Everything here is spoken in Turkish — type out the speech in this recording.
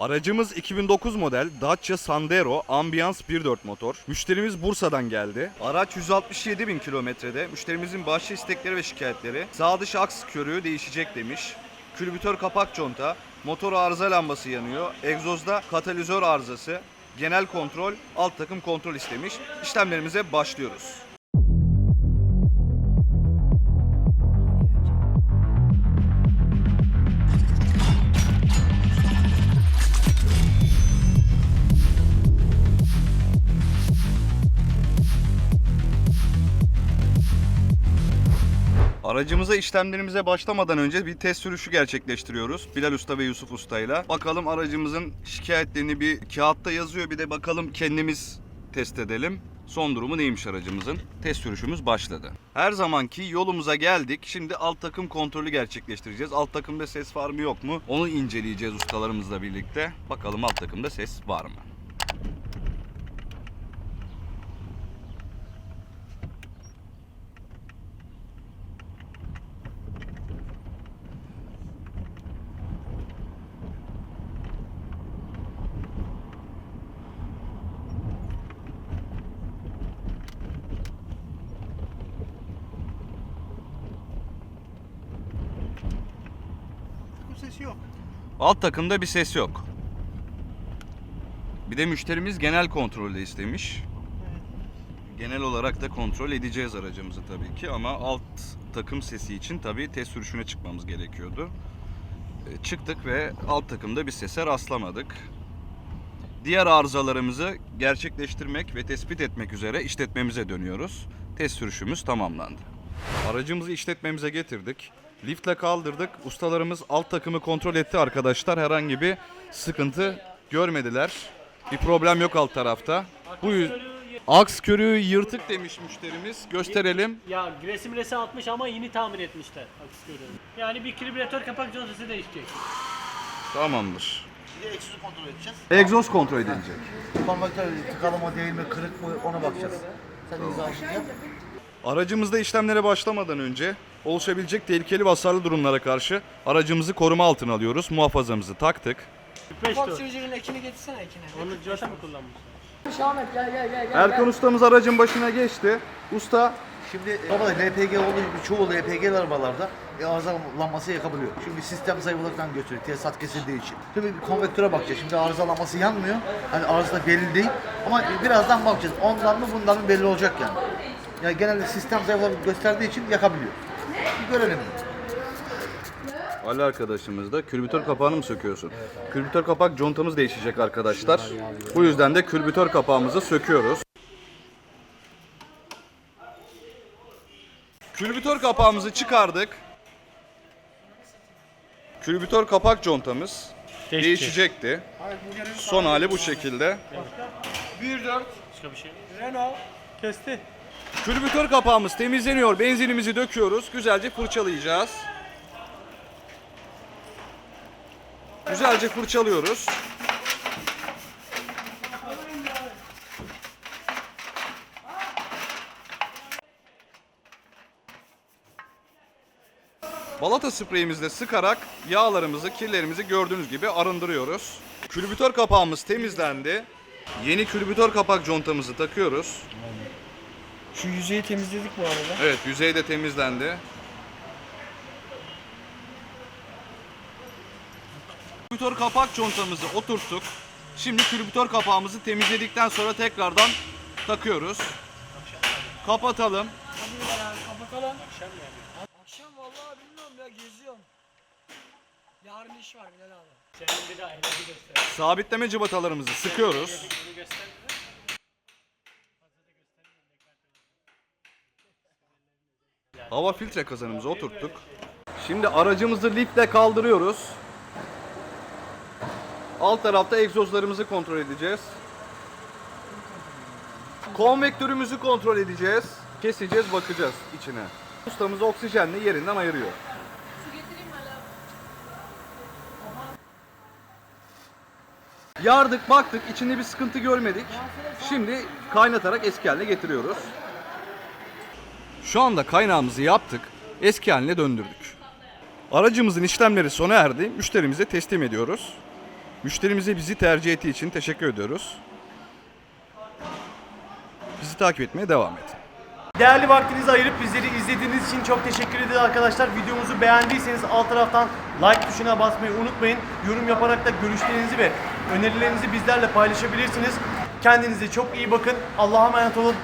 Aracımız 2009 model Dacia Sandero Ambiance 1.4 motor. Müşterimiz Bursa'dan geldi. Araç 167 bin kilometrede. Müşterimizin başlı istekleri ve şikayetleri sağ dış aks körüğü değişecek demiş. Külbütör kapak conta, motor arıza lambası yanıyor, egzozda katalizör arızası, genel kontrol, alt takım kontrol istemiş. İşlemlerimize başlıyoruz. Aracımıza işlemlerimize başlamadan önce bir test sürüşü gerçekleştiriyoruz. Bilal Usta ve Yusuf Usta ile. Bakalım aracımızın şikayetlerini bir kağıtta yazıyor. Bir de bakalım kendimiz test edelim. Son durumu neymiş aracımızın? Test sürüşümüz başladı. Her zamanki yolumuza geldik. Şimdi alt takım kontrolü gerçekleştireceğiz. Alt takımda ses var mı yok mu? Onu inceleyeceğiz ustalarımızla birlikte. Bakalım alt takımda ses var mı? Sesi yok. Alt takımda bir ses yok. Bir de müşterimiz genel kontrolde istemiş. Genel olarak da kontrol edeceğiz aracımızı tabii ki ama alt takım sesi için tabii test sürüşüne çıkmamız gerekiyordu. E, Çıktık ve alt takımda bir sese rastlamadık. Diğer arızalarımızı gerçekleştirmek ve tespit etmek üzere işletmemize dönüyoruz. Test sürüşümüz tamamlandı. Aracımızı işletmemize getirdik. Liftle kaldırdık. Ustalarımız alt takımı kontrol etti arkadaşlar. Herhangi bir sıkıntı görmediler. Bir problem yok alt tarafta. Bu. Aks körüğü yırtık demiş müşterimiz. Gösterelim. Ya resim resi atmış ama yeni tamir etmişler aks görüyorum. Yani bir karbüratör kapak contası değişecek. Tamamdır. Bir de egzozu kontrol edeceğiz. Egzoz kontrol edilecek. Konvektör tıkalı mı değil mi, kırık mı ona bakacağız. Sen izahını yap. Aracımızda işlemlere başlamadan önce oluşabilecek tehlikeli ve hasarlı durumlara karşı aracımızı koruma altına alıyoruz. Muhafazamızı taktık. 45 Bak sürücünün ekini getirsene ekini. Onu Jota mı kullanmış? Ahmet gel gel gel. gel. Erkan ustamız aracın başına geçti. Usta Şimdi e, baba LPG olduğu gibi çoğu LPG arabalarda e, arızalanması yakabiliyor. Şimdi sistem zayıflıktan götürüyor. Tesisat kesildiği için. Şimdi bir konvektöre bakacağız. Şimdi arızalanması yanmıyor. Hani arıza belli değil. Ama birazdan bakacağız. Ondan mı bundan mı belli olacak yani. Yani genelde sistem zayıflığı gösterdiği için yakabiliyor. Bir görelim. Ali arkadaşımız da külbütör kapağını mı söküyorsun? Külbütör kapak contamız değişecek arkadaşlar. Bu yüzden de külbütör kapağımızı söküyoruz. Külbütör kapağımızı çıkardık. Külbütör kapak contamız değişecekti. Son hali bu şekilde. Başka bir şey. Renault kesti. Külbütör kapağımız temizleniyor. Benzinimizi döküyoruz. Güzelce fırçalayacağız. Güzelce fırçalıyoruz. Balata spreyimizle sıkarak yağlarımızı, kirlerimizi gördüğünüz gibi arındırıyoruz. Külbütör kapağımız temizlendi. Yeni külbütör kapak contamızı takıyoruz. Şu yüzeyi temizledik bu arada. Evet yüzey de temizlendi. Külbütör kapak contamızı oturttuk. Şimdi külbütör kapağımızı temizledikten sonra tekrardan takıyoruz. Kapatalım. Kapatalım. Akşam vallahi bilmiyorum ya geziyorum. Yarın iş var Bilal abi. Senin bir daha elini göster. Sabitleme cıvatalarımızı sıkıyoruz. Hava filtre kazanımızı oturttuk. Şimdi aracımızı liftle kaldırıyoruz. Alt tarafta egzozlarımızı kontrol edeceğiz. Konvektörümüzü kontrol edeceğiz. Keseceğiz, bakacağız içine. Ustamız oksijenle yerinden ayırıyor. Yardık, baktık, içinde bir sıkıntı görmedik. Şimdi kaynatarak eski haline getiriyoruz. Şu anda kaynağımızı yaptık, eski haline döndürdük. Aracımızın işlemleri sona erdi, müşterimize teslim ediyoruz. Müşterimize bizi tercih ettiği için teşekkür ediyoruz. Bizi takip etmeye devam edin. Değerli vaktinizi ayırıp bizleri izlediğiniz için çok teşekkür ederiz arkadaşlar. Videomuzu beğendiyseniz alt taraftan like tuşuna basmayı unutmayın. Yorum yaparak da görüşlerinizi ve önerilerinizi bizlerle paylaşabilirsiniz. Kendinize çok iyi bakın. Allah'a emanet olun.